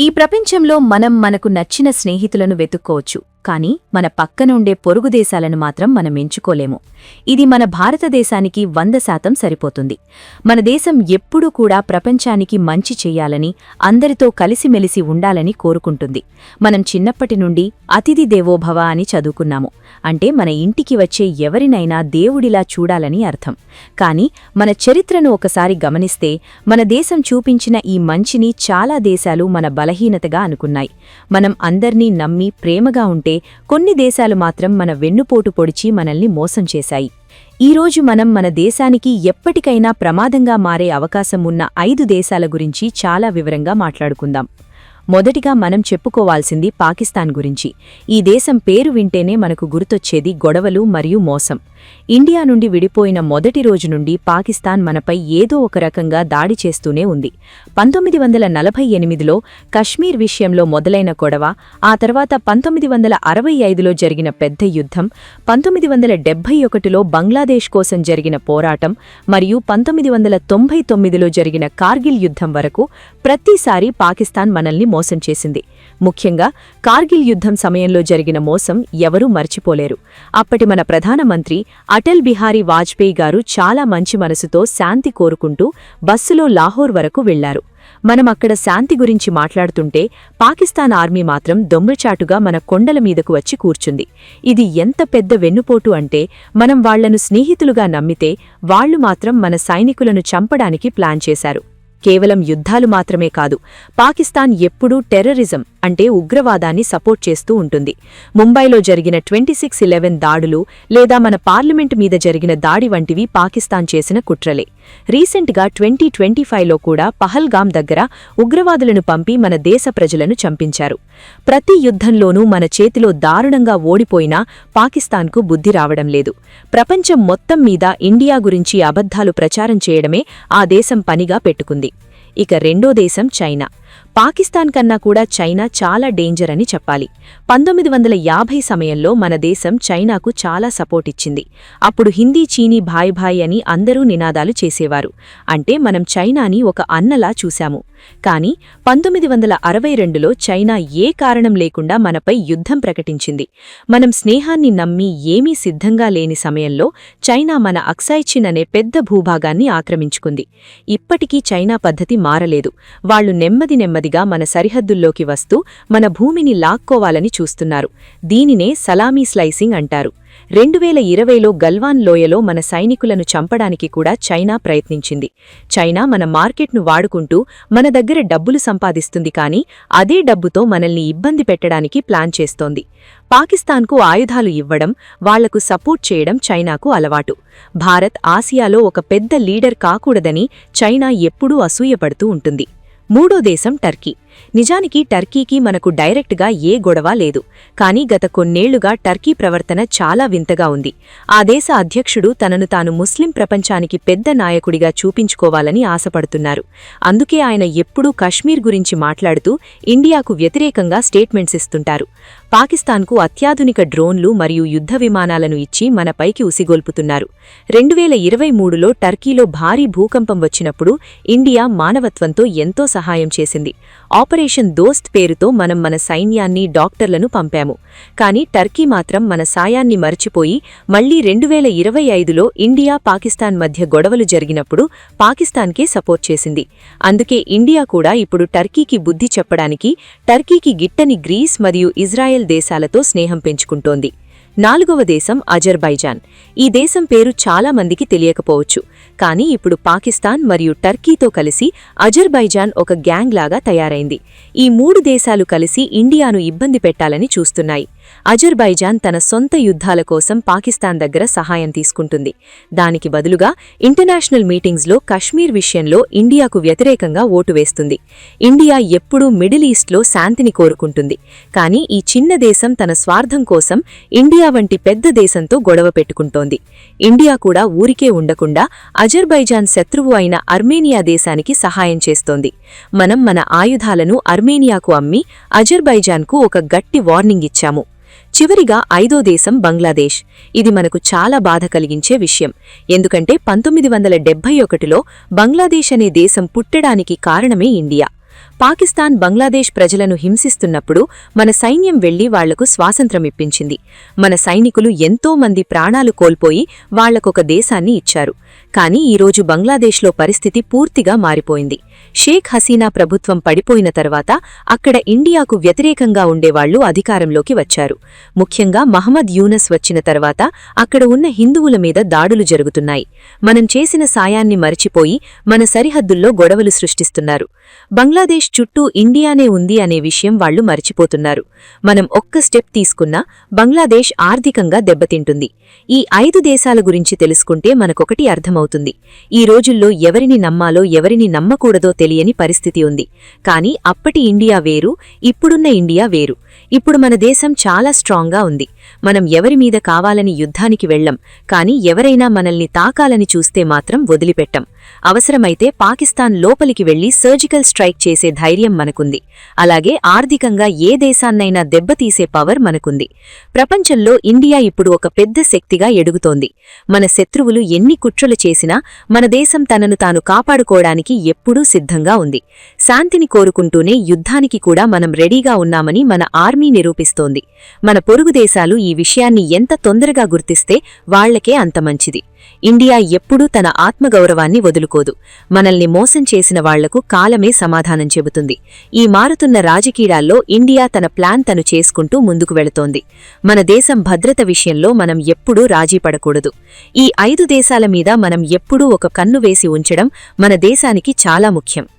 ఈ ప్రపంచంలో మనం మనకు నచ్చిన స్నేహితులను వెతుక్కోవచ్చు. కానీ మన పక్కనుండే పొరుగు దేశాలను మాత్రం మనం ఎంచుకోలేము. ఇది మన భారతదేశానికి వంద శాతం సరిపోతుంది. మన దేశం ఎప్పుడూ కూడా ప్రపంచానికి మంచి చేయాలని అందరితో కలిసిమెలిసి ఉండాలని కోరుకుంటుంది. మనం చిన్నప్పటి నుండి అతిథి దేవోభవ అని చదువుకున్నాము. అంటే మన ఇంటికి వచ్చే ఎవరినైనా దేవుడిలా చూడాలని అర్థం. కాని మన చరిత్రను ఒకసారి గమనిస్తే మన దేశం చూపించిన ఈ మంచిని చాలా దేశాలు మన బలహీనతగా అనుకున్నాయి. మనం అందర్నీ నమ్మి ప్రేమగా ఉంటే కొన్ని దేశాలు మాత్రం మన వెన్నుపోటు పొడిచి మనల్ని మోసం చేశాయి. ఈరోజు మనం మన దేశానికి ఎప్పటికైనా ప్రమాదంగా మారే అవకాశం ఉన్న ఐదు దేశాల గురించి చాలా వివరంగా మాట్లాడుకుందాం. మొదటిగా మనం చెప్పుకోవాల్సింది పాకిస్తాన్ గురించి. ఈ దేశం పేరు వింటేనే మనకు గుర్తొచ్చేది గొడవలు మరియు మోసం. ఇండియా నుండి విడిపోయిన మొదటి రోజు నుండి పాకిస్తాన్ మనపై ఏదో ఒక రకంగా దాడి చేస్తూనే ఉంది. పంతొమ్మిది వందల నలభై ఎనిమిదిలో కశ్మీర్ విషయంలో మొదలైన గొడవ ఆ తర్వాత పంతొమ్మిది వందల అరవై ఐదులో జరిగిన పెద్ద యుద్ధం పంతొమ్మిది వందల డెబ్బై ఒకటిలో బంగ్లాదేశ్ కోసం జరిగిన పోరాటం మరియు పంతొమ్మిది వందల తొంభై తొమ్మిదిలో జరిగిన కార్గిల్ యుద్ధం వరకు ప్రతిసారి పాకిస్తాన్ మనల్ని మోసం చేసింది. ముఖ్యంగా కార్గిల్ యుద్ధం సమయంలో జరిగిన మోసం ఎవరూ మర్చిపోలేరు. అప్పటి మన ప్రధానమంత్రి అటల్ బిహారీ వాజ్పేయి గారు చాలా మంచి మనసుతో శాంతి కోరుకుంటూ బస్సులో లాహోర్ వరకు వెళ్ళారు మనం అక్కడ శాంతి గురించి మాట్లాడుతుంటే పాకిస్తాన్ ఆర్మీ మాత్రం దొంగచాటుగా మన కొండల మీదకు వచ్చి కూర్చుంది. ఇది ఎంత పెద్ద వెన్నుపోటు అంటే మనం వాళ్ళను స్నేహితులుగా నమ్మితే వాళ్ళు మాత్రం మన సైనికులను చంపడానికి ప్లాన్ చేశారు. కేవలం యుద్ధాలు మాత్రమే కాదు పాకిస్తాన్ ఎప్పుడూ టెర్రరిజం అంటే ఉగ్రవాదాన్ని సపోర్ట్ చేస్తూ ఉంటుంది. ముంబైలో జరిగిన ట్వంటీ సిక్స్ ఇలెవెన్ దాడులు లేదా మన పార్లమెంట్ మీద జరిగిన దాడి వంటివి పాకిస్తాన్ చేసిన కుట్రలే. రీసెంట్గా ట్వంటీ ట్వంటీ ఫైవ్లో కూడా పహల్గామ్ దగ్గర ఉగ్రవాదులను పంపి మన దేశ ప్రజలను చంపించారు. ప్రతి యుద్ధంలోనూ మన చేతిలో దారుణంగా ఓడిపోయినా పాకిస్తాన్కు బుద్ధి రావడం లేదు. ప్రపంచం మొత్తం మీద ఇండియా గురించి అబద్ధాలు ప్రచారం చేయడమే ఆ దేశం పనిగా పెట్టుకుంది. ఇక రెండో దేశం చైనా. పాకిస్తాన్ కన్నా కూడా చైనా చాలా డేంజర్ అని చెప్పాలి. పంతొమ్మిది వందల యాభై సమయంలో మన దేశం చైనాకు చాలా సపోర్ట్ ఇచ్చింది. అప్పుడు హిందీ చీనీ భాయ్ భాయ్ అని అందరూ నినాదాలు చేసేవారు. అంటే మనం చైనాని ఒక అన్నలా చూశాము. కాని పంతొమ్మిది వందల అరవై రెండులో చైనా ఏ కారణం లేకుండా మనపై యుద్ధం ప్రకటించింది. మనం స్నేహాన్ని నమ్మి ఏమీ సిద్ధంగా లేని సమయంలో చైనా మన అక్సైచిన్ అనే పెద్ద భూభాగాన్ని ఆక్రమించుకుంది. ఇప్పటికీ చైనా పద్ధతి మారలేదు. వాళ్ళు నెమ్మది నెమ్మదిగా మన సరిహద్దుల్లోకి వస్తూ మన భూమిని లాక్కోవాలని చూస్తున్నారు. దీనినే సలామీ స్లైసింగ్ అంటారు. రెండు వేల ఇరవైలో గల్వాన్ లోయలో మన సైనికులను చంపడానికి కూడా చైనా ప్రయత్నించింది. చైనా మన మార్కెట్ను వాడుకుంటూ మన దగ్గర డబ్బులు సంపాదిస్తుంది కానీ అదే డబ్బుతో మనల్ని ఇబ్బంది పెట్టడానికి ప్లాన్ చేస్తోంది. పాకిస్తాన్కు ఆయుధాలు ఇవ్వడం వాళ్ళకు సపోర్ట్ చేయడం చైనాకు అలవాటు. భారత్ ఆసియాలో ఒక పెద్ద లీడర్ కాకూడదని చైనా ఎప్పుడూ అసూయపడుతూ ఉంటుంది. మూడో దేశం టర్కీ. నిజానికి టర్కీకి మనకు డైరెక్ట్గా ఏ గొడవ లేదు. కానీ గత కొన్నేళ్ళుగా టర్కీ ప్రవర్తన చాలా వింతగా ఉంది. ఆ దేశ అధ్యక్షుడు తనను తాను ముస్లిం ప్రపంచానికి పెద్ద నాయకుడిగా చూపించుకోవాలని ఆశపడుతున్నారు. అందుకే ఆయన ఎప్పుడూ కశ్మీర్ గురించి మాట్లాడుతూ ఇండియాకు వ్యతిరేకంగా స్టేట్మెంట్స్ ఇస్తుంటారు. పాకిస్తాన్కు అత్యాధునిక డ్రోన్లు మరియు యుద్ధ విమానాలను ఇచ్చి మనపైకి ఉసిగొల్పుతున్నారు. రెండు వేల ఇరవై మూడులో టర్కీలో భారీ భూకంపం వచ్చినప్పుడు ఇండియా మానవత్వంతో ఎంతో సహాయం చేసింది. ఆపరేషన్ దోస్త్ పేరుతో మనం మన సైన్యాన్ని డాక్టర్లను పంపాము. కానీ టర్కీ మాత్రం మన సాయాన్ని మర్చిపోయి మళ్ళీ రెండు వేల ఇరవై ఐదులో ఇండియా పాకిస్తాన్ మధ్య గొడవలు జరిగినప్పుడు పాకిస్తాన్కే సపోర్ట్ చేసింది. అందుకే ఇండియా కూడా ఇప్పుడు టర్కీకి బుద్ధి చెప్పడానికి టర్కీకి గిట్టని గ్రీస్ మరియు ఇజ్రాయెల్ దేశాలతో స్నేహం పెంచుకుంటోంది. నాలుగవ దేశం అజర్బైజాన్. ఈ దేశం పేరు చాలా మందికి తెలియకపోవచ్చు. కానీ ఇప్పుడు పాకిస్తాన్ మరియు టర్కీతో కలిసి అజర్బైజాన్ ఒక గ్యాంగ్ లాగా తయారైంది. ఈ మూడు దేశాలు కలిసి ఇండియాను ఇబ్బంది పెట్టాలని చూస్తున్నాయి. అజర్బైజాన్ తన సొంత యుద్ధాల కోసం పాకిస్తాన్ దగ్గర సహాయం తీసుకుంటుంది. దానికి బదులుగా ఇంటర్నేషనల్ మీటింగ్స్లో కశ్మీర్ విషయంలో ఇండియాకు వ్యతిరేకంగా ఓటు వేస్తుంది. ఇండియా ఎప్పుడూ మిడిల్ ఈస్ట్లో శాంతిని కోరుకుంటుంది. కానీ ఈ చిన్న దేశం తన స్వార్థం కోసం ఇండియా వంటి పెద్ద దేశంతో గొడవ పెట్టుకుంటోంది. ఇండియా కూడా ఊరికే ఉండకుండా అజర్బైజాన్ శత్రువు అయిన అర్మేనియా దేశానికి సహాయం చేస్తోంది. మనం మన ఆయుధాలను అర్మేనియాకు అమ్మి అజర్బైజాన్కు ఒక గట్టి వార్నింగ్ ఇచ్చాము. చివరిగా ఐదో దేశం బంగ్లాదేశ్. ఇది మనకు చాలా బాధ కలిగించే విషయం. ఎందుకంటే పంతొమ్మిది వందల డెబ్బై ఒకటిలో బంగ్లాదేశ్ అనే దేశం పుట్టడానికి కారణమే ఇండియా. పాకిస్తాన్ బంగ్లాదేశ్ ప్రజలను హింసిస్తున్నప్పుడు మన సైన్యం వెళ్ళి వాళ్ళకు స్వాతంత్రమిప్పించింది మన సైనికులు ఎంతో మంది ప్రాణాలు కోల్పోయి వాళ్ళకొక దేశాన్ని ఇచ్చారు. కానీ ఈరోజు బంగ్లాదేశ్లో పరిస్థితి పూర్తిగా మారిపోయింది. షేక్ హసీనా ప్రభుత్వం పడిపోయిన తర్వాత అక్కడ ఇండియాకు వ్యతిరేకంగా ఉండేవాళ్ళు అధికారంలోకి వచ్చారు. ముఖ్యంగా మహమ్మద్ యూనస్ వచ్చిన తర్వాత అక్కడ ఉన్న హిందువుల మీద దాడులు జరుగుతున్నాయి. మనం చేసిన సాయాన్ని మరిచిపోయి మన సరిహద్దుల్లో గొడవలు సృష్టిస్తున్నారు. బంగ్లాదేశ్ చుట్టూ ఇండియానే ఉంది అనే విషయం వాళ్ళు మరిచిపోతున్నారు. మనం ఒక్క స్టెప్ తీసుకున్నా బంగ్లాదేశ్ ఆర్థికంగా దెబ్బతింటుంది. ఈ ఐదు దేశాల గురించి తెలుసుకుంటే మనకొకటి అర్థం అర్థమవుతుంది. ఈ రోజుల్లో ఎవరిని నమ్మాలో ఎవరిని నమ్మకూడదో తెలియని పరిస్థితి ఉంది. కానీ అప్పటి ఇండియా వేరు ఇప్పుడున్న ఇండియా వేరు. ఇప్పుడు మన దేశం చాలా స్ట్రాంగ్గా ఉంది. మనం ఎవరి మీద కావాలని యుద్ధానికి వెళ్ళం కాని ఎవరైనా మనల్ని తాకాలని చూస్తే మాత్రం వదిలిపెట్టం. అవసరమైతే పాకిస్తాన్ లోపలికి వెళ్ళి సర్జికల్ స్ట్రైక్ చేసే ధైర్యం మనకుంది. అలాగే ఆర్థికంగా ఏ దేశాన్నైనా దెబ్బతీసే పవర్ మనకుంది. ప్రపంచంలో ఇండియా ఇప్పుడు ఒక పెద్ద శక్తిగా ఎడుగుతోంది. మన శత్రువులు ఎన్ని కుట్రలు చేసినా మన దేశం తనను తాను కాపాడుకోవడానికి ఎప్పుడూ సిద్ధంగా ఉంది. శాంతిని కోరుకుంటూనే యుద్ధానికి కూడా మనం రెడీగా ఉన్నామని మన ఆర్మీ నిరూపిస్తోంది. మన పొరుగు దేశాలు ఈ విషయాన్ని ఎంత తొందరగా గుర్తిస్తే వాళ్ళకే అంత మంచిది. ఇండియా ఎప్పుడూ తన ఆత్మగౌరవాన్ని వదులుకోదు. మనల్ని మోసం చేసిన వాళ్ళకు కాలమే సమాధానం చెబుతుంది. ఈ మారుతున్న రాజకీయాల్లో ఇండియా తన ప్లాన్ తను చేసుకుంటూ ముందుకు వెళుతోంది. మన దేశం భద్రత విషయంలో మనం ఎప్పుడూ రాజీ పడకూడదు. ఈ ఐదు దేశాల మీద మనం ఎప్పుడూ ఒక కన్ను వేసి ఉంచడం మన దేశానికి చాలా ముఖ్యం.